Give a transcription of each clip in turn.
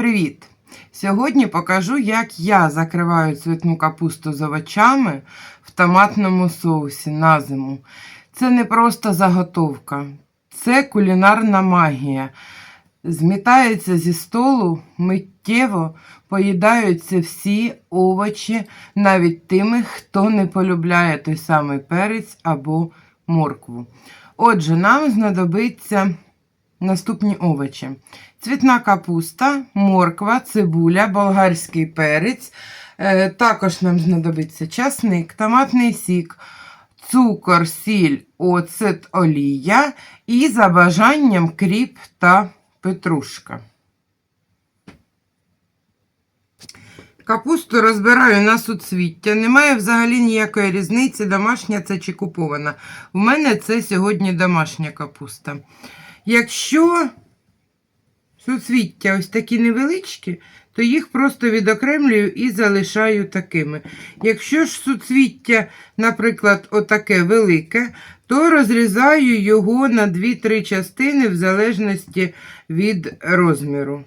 Привіт! Сьогодні покажу, як я закриваю цвітну капусту з овочами в томатному соусі на зиму. Це не просто заготовка, це кулінарна магія. Змітається зі столу миттєво, поїдаються всі овочі, навіть тими, хто не полюбляє той самий перець або моркву. Отже, нам знадобиться наступні овочі: цвітна капуста, морква, цибуля, болгарський перець. Е, Також нам знадобиться часник, томатний сік, цукор, сіль, оцет, олія і за бажанням кріп та петрушка. Капусту розбираю на суцвіття. Немає взагалі ніякої різниці, домашня це чи купована. У мене це сьогодні домашня капуста. Якщо суцвіття ось такі невеличкі, то їх просто відокремлюю і залишаю такими. Якщо ж суцвіття, наприклад, отаке велике, то розрізаю його на 2-3 частини в залежності від розміру.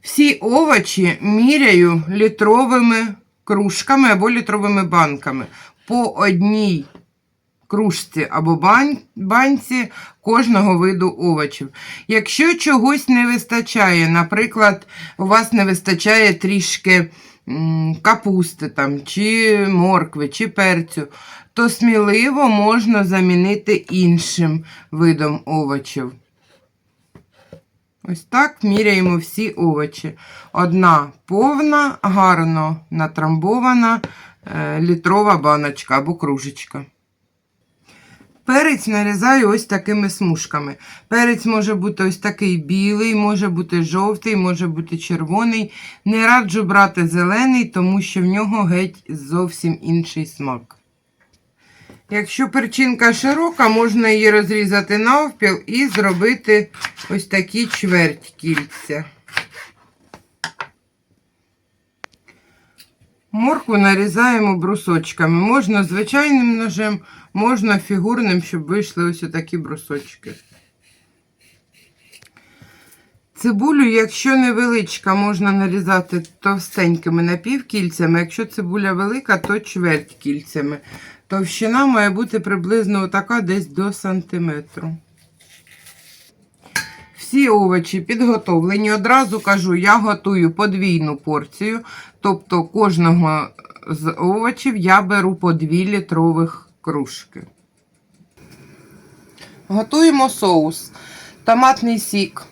Всі овочі міряю літровими кружками або літровими банками по одній кружці або банці кожного виду овочів. Якщо чогось не вистачає, наприклад, у вас не вистачає трішки капусти там, чи моркви, чи перцю, то сміливо можна замінити іншим видом овочів. Ось так міряємо всі овочі. Одна повна, гарно натрамбована е, літрова баночка або кружечка. Перець нарізаю ось такими смужками. Перець може бути ось такий білий, може бути жовтий, може бути червоний. Не раджу брати зелений, тому що в нього геть зовсім інший смак. Якщо перчинка широка, можна її розрізати навпіл і зробити ось такі чверть кільця. Моркву нарізаємо брусочками. Можна звичайним ножем, можна фігурним, щоб вийшли ось такі брусочки. Цибулю, якщо невеличка, можна нарізати товстенькими напівкільцями. Якщо цибуля велика, то чверть кільцями. Товщина має бути приблизно така десь до сантиметру. Всі овочі підготовлені. Одразу кажу, я готую подвійну порцію. Тобто кожного з овочів я беру по 2 літрових кружки. Готуємо соус. Томатний сік.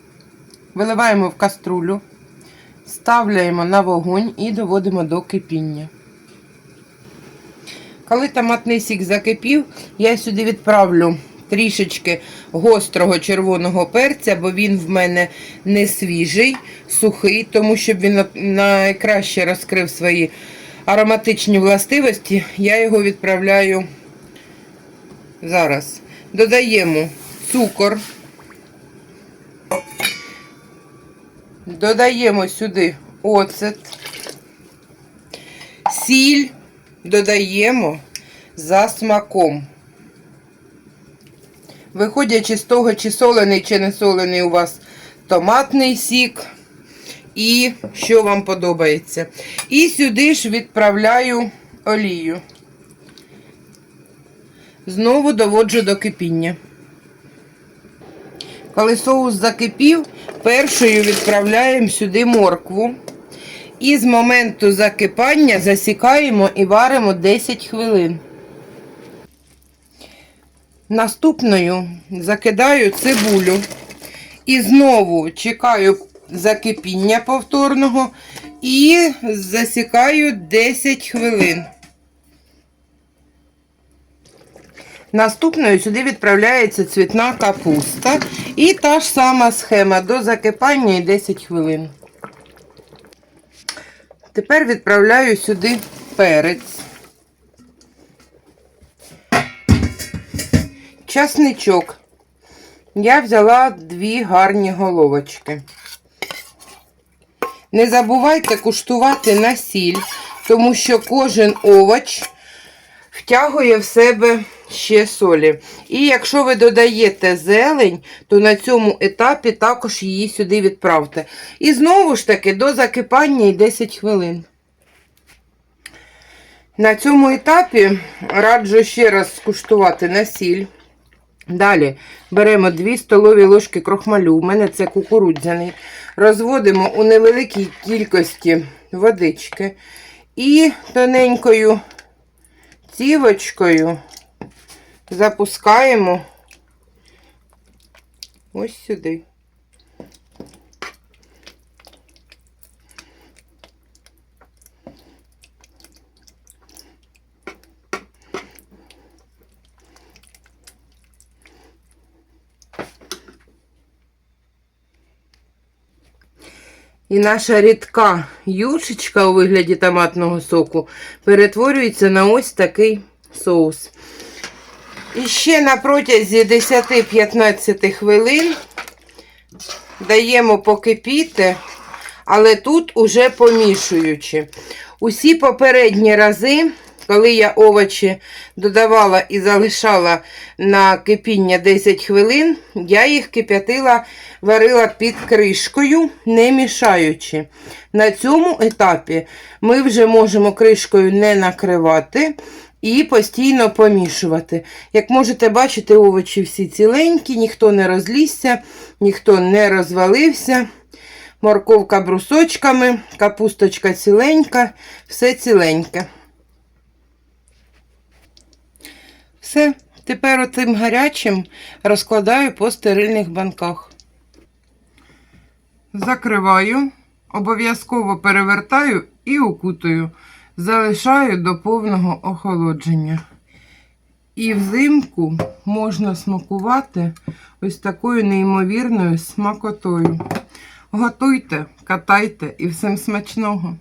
Виливаємо в каструлю, ставляємо на вогонь і доводимо до кипіння. Коли томатний сік закипів, я сюди відправлю трішечки гострого червоного перця, бо він в мене не свіжий, сухий, тому щоб він найкраще розкрив свої ароматичні властивості, я його відправляю зараз. Додаємо цукор. Додаємо сюди оцет, сіль додаємо за смаком. Виходячи з того, чи солений, чи не солений у вас томатний сік, і що вам подобається. І сюди ж відправляю олію. Знову доводжу до кипіння. Коли соус закипів, першою відправляємо сюди моркву. І з моменту закипання засікаємо і варимо 10 хвилин. Наступною закидаю цибулю. І знову чекаю закипіння повторного і засікаю 10 хвилин. Наступною сюди відправляється цвітна капуста. І та ж сама схема до закипання і 10 хвилин. Тепер відправляю сюди перець, часничок. Я взяла дві гарні головочки. Не забувайте куштувати на сіль, тому що кожен овоч втягує в себе ще солі. І якщо ви додаєте зелень, то на цьому етапі також її сюди відправте. І знову ж таки до закипання і 10 хвилин. На цьому етапі раджу ще раз скуштувати на сіль. Далі беремо 2 столові ложки крохмалю, у мене це кукурудзяний. Розводимо у невеликій кількості водички і тоненькою цівочкою запускаємо ось сюди. І наша рідка юшечка у вигляді томатного соку перетворюється на ось такий соус. І ще на протязі 10-15 хвилин даємо покипіти, але тут уже помішуючи. Усі попередні рази, коли я овочі додавала і залишала на кипіння 10 хвилин, я їх кип'ятила, варила під кришкою, не мішаючи. На цьому етапі ми вже можемо кришкою не накривати і постійно помішувати. Як можете бачити, овочі всі ціленькі, ніхто не розлізся, ніхто не розвалився. Морковка брусочками, капусточка ціленька, все ціленьке. Все, тепер отим гарячим розкладаю по стерильних банках. Закриваю, обов'язково перевертаю і укутую. Залишаю до повного охолодження. І взимку можна смакувати ось такою неймовірною смакотою. Готуйте, катайте і всім смачного!